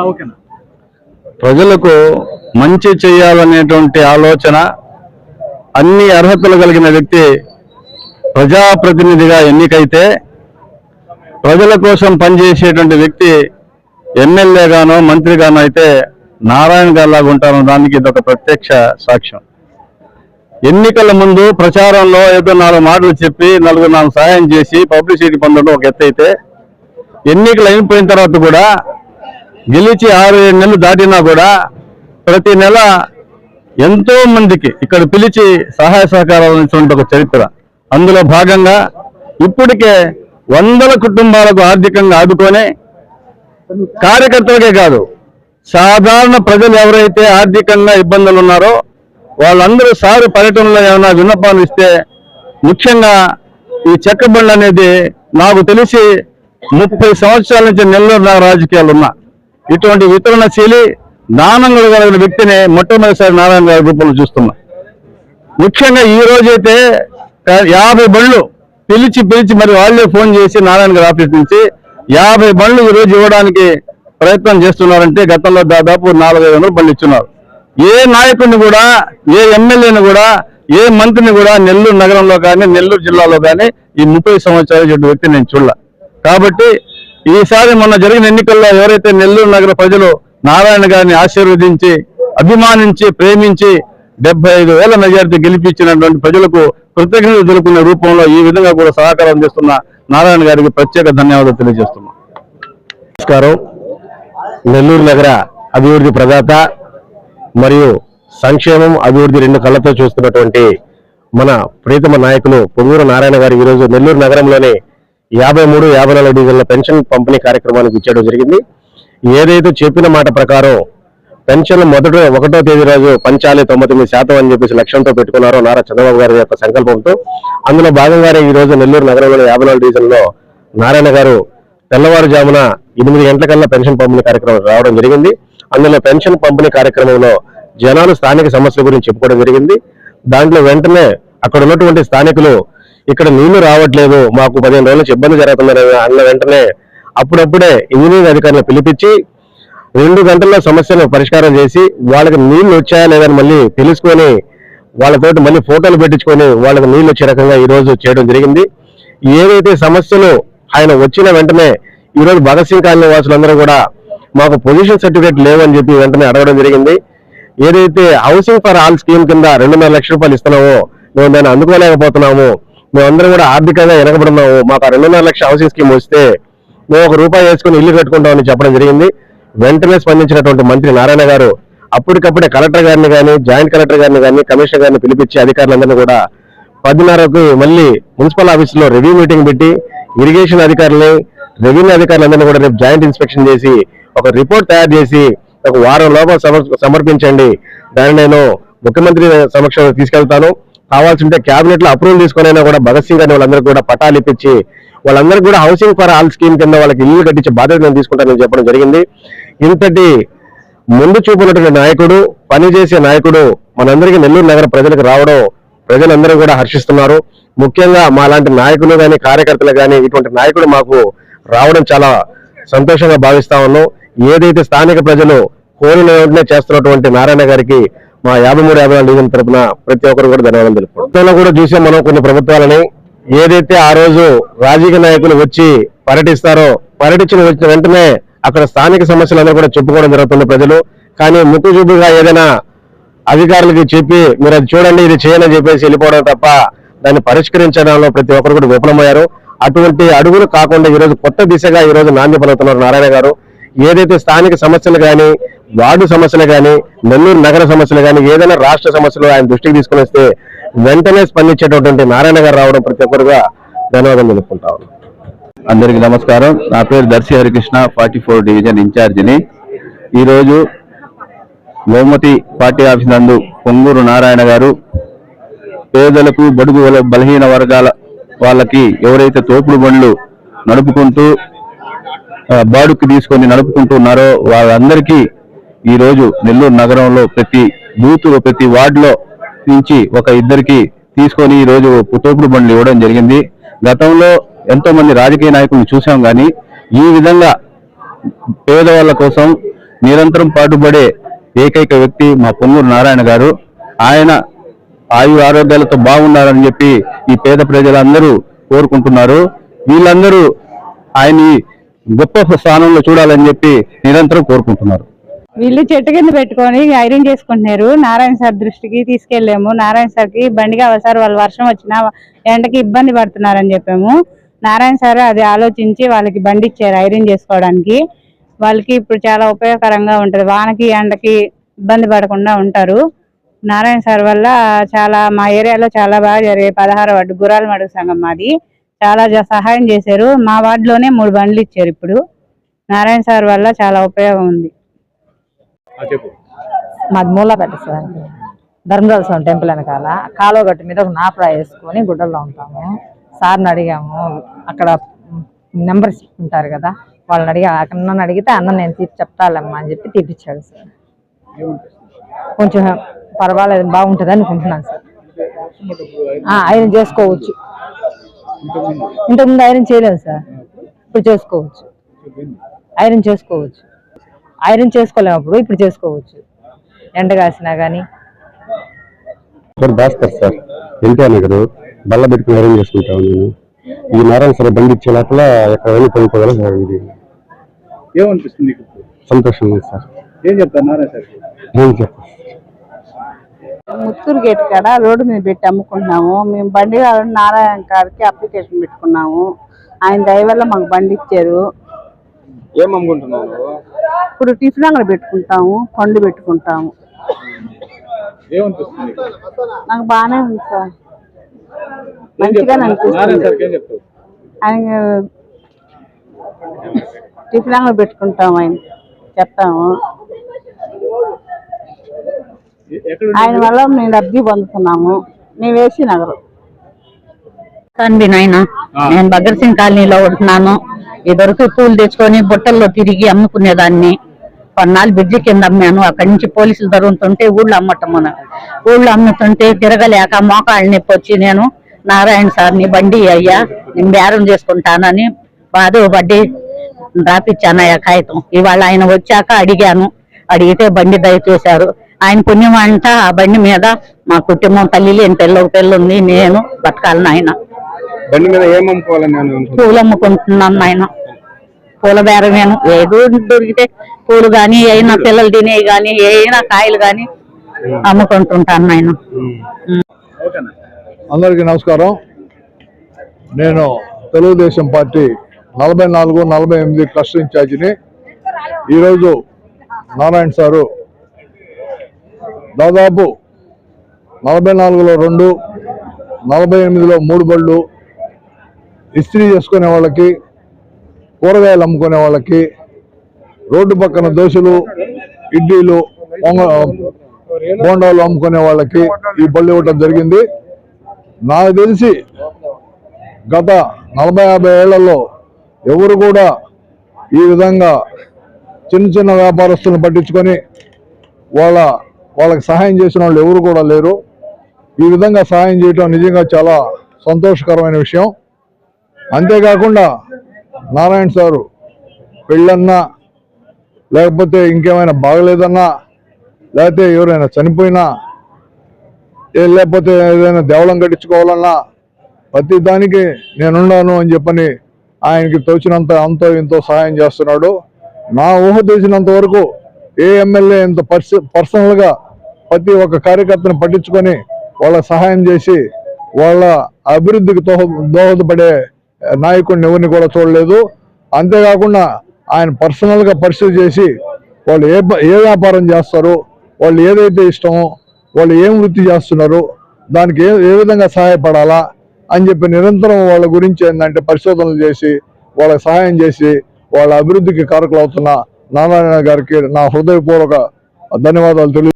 ఓకేనా. ప్రజలకు మంచి చేయాలనేటువంటి ఆలోచన అన్ని అర్హతలు కలిగిన వ్యక్తి ప్రజాప్రతినిధిగా ఎన్నికైతే ప్రజల కోసం పనిచేసేటువంటి వ్యక్తి ఎమ్మెల్యేగానో మంత్రిగానో అయితే నారాయణ గారిలాగా ఉంటారన్న దానికి ఇది ఒక ప్రత్యక్ష సాక్ష్యం. ఎన్నికల ముందు ప్రచారంలో ఏదో నాలుగు మాటలు చెప్పి నలుగురు నాలుగు సహాయం చేసి పబ్లిసిటీ పొందడం ఒక ఎత్తు అయితే ఎన్నికలు అయిపోయిన తర్వాత కూడా గెలిచి ఆరు ఏడు నెలలు దాటినా కూడా ప్రతి నెల ఎంతో మందికి ఇక్కడ పిలిచి సహాయ సహకారాలు ఇచ్చినటువంటి ఒక చరిత్ర. అందులో భాగంగా ఇప్పటికే వందల కుటుంబాలకు ఆర్థికంగా ఆదుకొని కార్యకర్తలకే కాదు సాధారణ ప్రజలు ఎవరైతే ఆర్థికంగా ఇబ్బందులు ఉన్నారో వాళ్ళందరూ సారు పర్యటనలో ఏమైనా విన్నపాలు ఇస్తే ముఖ్యంగా ఈ చెక్క బండ్ అనేది నాకు తెలిసి ముప్పై సంవత్సరాల నుంచి నెల్లూరు నగర రాజకీయాలు ఉన్నా. ఇటువంటి వితరణశీలి దానం కలిగిన వ్యక్తిని మొట్టమొదటిసారి నారాయణ గారి రూపంలో చూస్తున్నా. ముఖ్యంగా ఈ రోజైతే యాభై బండ్లు పిలిచి పిలిచి మరి వాళ్ళే ఫోన్ చేసి నారాయణ గారి ఆఫీస్ నుంచి యాభై బండ్లు ఈరోజు రోజు ఇవ్వడానికి ప్రయత్నం చేస్తున్నారంటే గతంలో దాదాపు నాలుగైదు వందలు బండ్లు ఇచ్చున్నారు. ఏ నాయకుడిని కూడా ఏ ఎమ్మెల్యేని కూడా ఏ మంత్రిని కూడా నెల్లూరు నగరంలో కానీ నెల్లూరు జిల్లాలో కానీ ఈ ముప్పై సంవత్సరాల చెట్టు వ్యక్తి నేను చూడలే. కాబట్టి ఈసారి మొన్న జరిగిన ఎన్నికల్లో ఎవరైతే నెల్లూరు నగర ప్రజలు నారాయణ గారిని ఆశీర్వదించి అభిమానించి ప్రేమించి డెబ్బై ఐదు వేల మెజార్టీ గెలిపించినటువంటి ప్రజలకు కృతజ్ఞతలు తెలుపుకునే రూపంలో ఈ విధంగా కూడా సహకారం చేస్తున్న నారాయణ గారికి ప్రత్యేక ధన్యవాదాలు తెలియజేస్తున్నాం. నమస్కారం. నెల్లూరు నగర అభివృద్ధి ప్రదాత మరియు సంక్షేమం అభివృద్ధి రెండు కళ్ళతో చూస్తున్నటువంటి మన ప్రీతమ నాయకులు పొంగూరు నారాయణ గారు ఈరోజు నెల్లూరు నగరంలోని యాభై మూడు యాభై నాలుగు డివిజన్ల పెన్షన్ పంపిణీ కార్యక్రమానికి ఇచ్చేయడం జరిగింది. ఏదైతే చెప్పిన మాట ప్రకారం పెన్షన్ మొదట ఒకటో తేదీ రోజు పంచాలి తొంభై తొమ్మిది శాతం అని చెప్పేసి లక్ష్యంతో పెట్టుకున్నారో నారా చంద్రబాబు గారి యొక్క సంకల్పంతో అందులో భాగంగానే ఈ రోజు నెల్లూరు నగరంలోని యాభై నాలుగు డివిజన్లో నారాయణ గారు తెల్లవారుజామున ఎనిమిది గంటలకల్లా పెన్షన్ పంపిణీ కార్యక్రమం రావడం జరిగింది. అందులో పెన్షన్ పంపిణీ కార్యక్రమంలో జనాలు స్థానిక సమస్యల గురించి చెప్పుకోవడం జరిగింది. దాంట్లో వెంటనే అక్కడ ఉన్నటువంటి స్థానికులు ఇక్కడ నీళ్ళు రావట్లేదు మాకు పదిహేను రోజుల నుంచి ఇబ్బంది జరుగుతుందని అన్న వెంటనే అప్పుడప్పుడే ఇంజనీరింగ్ అధికారులు పిలిపించి రెండు గంటల్లో సమస్యను పరిష్కారం చేసి వాళ్ళకి నీళ్ళు వచ్చాయా లేదని మళ్ళీ తెలుసుకొని వాళ్ళతోటి మళ్ళీ ఫోటోలు పెట్టించుకొని వాళ్ళకి నీళ్ళు వచ్చే రకంగా ఈరోజు చేయడం జరిగింది. ఏదైతే సమస్యలు ఆయన వచ్చిన వెంటనే ఈరోజు భగత్ సింగ్ కాలనీ వాసులందరూ కూడా మాకు పొజిషన్ సర్టిఫికేట్ లేవని చెప్పి వెంటనే అడగడం జరిగింది. ఏదైతే హౌసింగ్ ఫర్ ఆల్ స్కీమ్ కింద రెండున్నర లక్షల రూపాయలు ఇస్తున్నామో మేము దాన్ని అందుకోలేకపోతున్నాము మేమందరం కూడా ఆర్థికంగా వెనకబడున్నాము మాకు ఆ రెండున్నర లక్షల హౌసింగ్ స్కీమ్ వస్తే మేము ఒక రూపాయి వేసుకుని ఇల్లు కట్టుకుంటామని చెప్పడం జరిగింది. వెంటనే స్పందించినటువంటి మంత్రి నారాయణ గారు అప్పటికప్పుడే కలెక్టర్ గారిని కానీ జాయింట్ కలెక్టర్ గారిని కానీ కమిషనర్ గారిని పిలిపించి అధికారులందరినీ కూడా పదిన్నరకు మళ్ళీ మున్సిపల్ ఆఫీసులో రివ్యూ మీటింగ్ పెట్టి ఇరిగేషన్ అధికారులని రెవెన్యూ అధికారులందరినీ కూడా రేపు జాయింట్ ఇన్స్పెక్షన్ చేసి ఒక రిపోర్ట్ తయారు చేసి ఒక వారం లోపల సమర్- సమర్పించండి. దాన్ని నేను ముఖ్యమంత్రి సమక్షంలో తీసుకెళ్తాను. కావాల్సి ఉంటే కేబినెట్లో అప్రూవల్ తీసుకునైనా కూడా భగత్ సింగ్ అనే వాళ్ళందరూ కూడా పటాలు ఇప్పించి వాళ్ళందరూ కూడా హౌసింగ్ ఫర్ ఆల్ స్కీమ్ కింద వాళ్ళకి ఇల్లు కట్టించే బాధ్యత నేను తీసుకుంటానని చెప్పడం జరిగింది. ఇంతటి ముందు చూపునటువంటి నాయకుడు పనిచేసే నాయకుడు మనందరికీ నెల్లూరు నగర ప్రజలకు రావడం ప్రజలందరూ కూడా హర్షిస్తున్నారు. ముఖ్యంగా మా లాంటి నాయకులు కానీ కార్యకర్తలు కానీ ఇటువంటి నాయకుడు మాకు రావడం చాలా సంతోషంగా భావిస్తా ఉన్నాం. ఏదైతే స్థానిక ప్రజలు కోరిన వెంటనే చేస్తున్నటువంటి నారాయణ గారికి మా యాభై మూడు యాభై నాలుగు డివిజన్ ప్రతి ఒక్కరు కూడా ధన్యవాదాలు తెలుపుకుంటాం కూడా చూసాం మనం కొన్ని ప్రభుత్వాలని ఏదైతే ఆ రోజు రాజకీయ నాయకులు వచ్చి పర్యటిస్తారో పర్యటించిన వచ్చిన వెంటనే అక్కడ స్థానిక సమస్యలన్నీ కూడా చెప్పుకోవడం జరుగుతుంది ప్రజలు. కానీ ముక్కు చూపుగా ఏదైనా అధికారులకి చెప్పి మీరు అది చూడండి ఇది చేయని చెప్పేసి వెళ్ళిపోవడం తప్ప దాన్ని పరిష్కరించడంలో ప్రతి ఒక్కరు కూడా విఫలమయ్యారు. అటువంటి అడుగులు కాకుండా ఈరోజు కొత్త దిశగా ఈ రోజు నాంది పలుకుతున్నారు నారాయణ గారు. ఏదైతే స్థానిక సమస్యలు కానీ వార్డు సమస్యలు కానీ నెల్లూరు నగర సమస్యలు కానీ ఏదైనా రాష్ట్ర సమస్యలు ఆయన దృష్టికి తీసుకుని వస్తే వెంటనే స్పందించేటటువంటి నారాయణ గారు రావడం ప్రతి ఒక్కరుగా ధన్యవాదాలు తెలుపుకుంటా అందరికీ నమస్కారం. నా పేరు Darshi Harikrishna forty four division ఇన్ఛార్జిని. ఈరోజు గోమతి పార్టీ ఆఫీస్ నందు పొంగూరు నారాయణ గారు పేదలకు బడుగు బలహీన వర్గాల వాళ్ళకి ఎవరైతే తోపుడు బండ్లు నడుపుకుంటూ బాడుకు తీసుకొని నడుపుకుంటున్నారో వాళ్ళందరికీ ఈ రోజు నెల్లూరు నగరంలో ప్రతి బూత్ ప్రతి వార్డులో నుంచి ఒక ఇద్దరికి తీసుకొని ఈ రోజు తోపుడు బండ్లు ఇవ్వడం జరిగింది. గతంలో ఎంతో మంది రాజకీయ నాయకులను చూసాం కానీ ఈ విధంగా పేదవాళ్ళ కోసం నిరంతరం పాటుపడే ఏకైక వ్యక్తి మా పొంగూరు నారాయణ గారు. ఆయన ఆయు ఆరోగ్యాలతో బాగున్నారని చెప్పి ఈ పేద ప్రజలందరూ కోరుకుంటున్నారు. వీళ్ళందరూ ఆయన్ని గొప్ప స్థానంలో చూడాలని చెప్పి నిరంతరం కోరుకుంటున్నారు. వీళ్ళు చెట్టు కింద పెట్టుకొని ఐరన్ చేసుకుంటున్నారు. నారాయణ సార్ దృష్టికి తీసుకెళ్ళాము. నారాయణ సార్కి బండి కావాలి సార్ వాళ్ళు వర్షం వచ్చినా ఎండకి ఇబ్బంది పడుతున్నారని చెప్పాము. నారాయణ సార్ అది ఆలోచించి వాళ్ళకి బండి ఇచ్చారు ఐరన్ చేసుకోవడానికి. వాళ్ళకి ఇప్పుడు చాలా ఉపయోగకరంగా ఉంటుంది. వానకి ఎండకి ఇబ్బంది పడకుండా ఉంటారు. నారాయణ సార్ వల్ల చాలా మా ఏరియాలో చాలా బాగా జరిగే పదహారు వార్డు గురాల మడుగు సంఘం మాది. చాలా సహాయం చేశారు. మా వార్డులోనే మూడు బండ్లు ఇచ్చారు ఇప్పుడు. నారాయణ సార్ వల్ల చాలా ఉపయోగం ఉంది. మాది మూలపేట సార్. ధర్మరాజ స్వామి టెంపుల్ వెనకాల. కాలువ గట్టు మీద ఒక నాపరా వేసుకొని గుడ్డల్లో ఉంటాము. సార్ని అడిగాము. అక్కడ నెంబర్స్ ఉంటారు కదా వాళ్ళని అడిగా అన్నని అడిగితే అన్న నేను తీపి చెప్తాలమ్మా అని చెప్పి తీపిచ్చాడు సార్. కొంచెం పర్వాలేదు బాగుంటుంది అనుకుంటున్నాను సార్. ఆ, ఐరన్ చేసుకోవచ్చు. ఇంతకుముందు ఐరన్ చేయలేదు సార్. ఇప్పుడు చేసుకోవచ్చు. ఐరన్ చేసుకోవచ్చు. ఐరన్ చేసుకోలేము అప్పుడు ఇప్పుడు చేసుకోవచ్చు. ఎండ కాసినా కానీ భాస్కర్ సార్ ఎన్టీఆర్ నగర్ బల్ల పెట్టుకుని అరేంజ్ చేసుకుంటాను నేను ఈ నారాయణ సార్ బండి ఇచ్చే లోపల ఎక్కడైనా కొనుక్కోగల సార్ ఇది. ఏమనిపిస్తుంది ఉంది సార్. ఏం చెప్తాను నారాయణ సార్? ఏం చెప్పు ముత్తూరు గేట్ కాడ రోడ్డు మీద పెట్టి అమ్ముకుంటున్నాము. మేము బండి కావాలని నారాయణ గారికి అప్లికేషన్ పెట్టుకున్నాము. ఆయన దయ వల్ల మాకు బండి ఇచ్చారు. ఏం అమ్ముకుంటున్నావు నువ్వు? ఇప్పుడు టిఫిన్ అంగడి పెట్టుకుంటాము పండు పెట్టుకుంటాము. ఏమనిపిస్తుంది? నీకు? నాకు బాగానే ఉంది సార్. ఏం మంచిగా చెప్తావు? నారాయణ అనిపిస్తుంది సార్కి ఏం చెప్తావు ఆయన టిఫిన్ అంగడి పెట్టుకుంటాము ఆయన. చెప్తాము. ఆయన వల్ల మేము లబ్ధి పొందుతున్నాము. మేము వేసి నగరు. నాయన నేను భగత్ సింగ్ కాలనీలో ఉంటున్నాను. ఇదివరకు పూలు తెచ్చుకొని బుట్టల్లో తిరిగి అమ్ముకునేదాన్ని. కొన్నాళ్ళు బ్రిడ్జి కింద అమ్మాను. అక్కడి నుంచి పోలీసులు తరుగుతుంటే ఊళ్ళో అమ్మటం ఊళ్ళో అమ్ముతుంటే తిరగలేక మోకాళ్ళ నొప్పి వచ్చి నేను నారాయణ సార్ని బండి అయ్యా నేను బేరం చేసుకుంటానని బాధ పడ్డి రాపిచ్చాను ఆ కాగితం. ఇవాళ ఆయన వచ్చాక అడిగాను. అడిగితే బండి దయచేశారు. ఆయన పుణ్యం అంట ఆ బండి మీద మా కుటుంబం తల్లి లేని పిల్ల ఒక పిల్ల ఉంది నేను బతకాలని ఆయన బండి మీద పూలు అమ్ముకుంటున్నాను నాయన. పూల బేరమేను ఏదో దొరికితే పూలు గాని అయినా పిల్లలు తినేవి గాని ఏమైనా కాయలు గాని అమ్ముకుంటుంటాను నాయన. ఓకేనా అందరికీ నమస్కారం. నేను తెలుగుదేశం పార్టీ నలభై నాలుగు నలభై ఎనిమిది క్లస్టర్ ఇన్ఛార్జిని ఈరోజు నారాయణ సారు దాదాపు నలభై నాలుగులో రెండు నలభై ఎనిమిదిలో మూడు బళ్ళు ఇస్త్రీ చేసుకునే వాళ్ళకి కూరగాయలు అమ్ముకునే వాళ్ళకి రోడ్డు పక్కన దోశలు ఇడ్లీలు బోండాలు అమ్ముకునే వాళ్ళకి ఈ బళ్ళు ఇవ్వటం జరిగింది. నాకు తెలిసి గత నలభై యాభై ఏళ్ళలో ఎవరు కూడా ఈ విధంగా చిన్న చిన్న వ్యాపారస్తులను పట్టించుకొని వాళ్ళ వాళ్ళకి సహాయం చేసిన వాళ్ళు ఎవరు కూడా లేరు. ఈ విధంగా సహాయం చేయటం నిజంగా చాలా సంతోషకరమైన విషయం. అంతేకాకుండా నారాయణ సారు పెళ్ళన్నా లేకపోతే ఇంకేమైనా బాగలేదన్నా లేకపోతే ఎవరైనా చనిపోయినా ఏ లేకపోతే ఏదైనా దేవళం కట్టించుకోవాలన్నా ప్రతి దానికి నేనున్నాను అని చెప్పని ఆయనకి తోచినంత అంతో ఇంతో సహాయం చేస్తున్నాడు. నా ఊహ తెలిసినంత వరకు ఏ ఎమ్మెల్యే ఇంత పర్సనల్గా ప్రతి ఒక్క కార్యకర్తను పట్టించుకొని వాళ్ళ సహాయం చేసి వాళ్ళ అభివృద్ధికి దోహ దోహదపడే నాయకుడిని ఎవరిని కూడా చూడలేదు. అంతేకాకుండా ఆయన పర్సనల్గా పరిశీలి చేసి వాళ్ళు ఏ ప- ఏ వ్యాపారం చేస్తారు వాళ్ళు ఏదైతే ఇష్టమో వాళ్ళు ఏం వృత్తి చేస్తున్నారు దానికి ఏ ఏ విధంగా సహాయపడాలా అని చెప్పి నిరంతరం వాళ్ళ గురించి ఏంటంటే పరిశోధనలు చేసి వాళ్ళకి సహాయం చేసి వాళ్ళ అభివృద్ధికి కారకులు అవుతున్న నారాయణ గారికి నా హృదయపూర్వక ధన్యవాదాలు తెలియ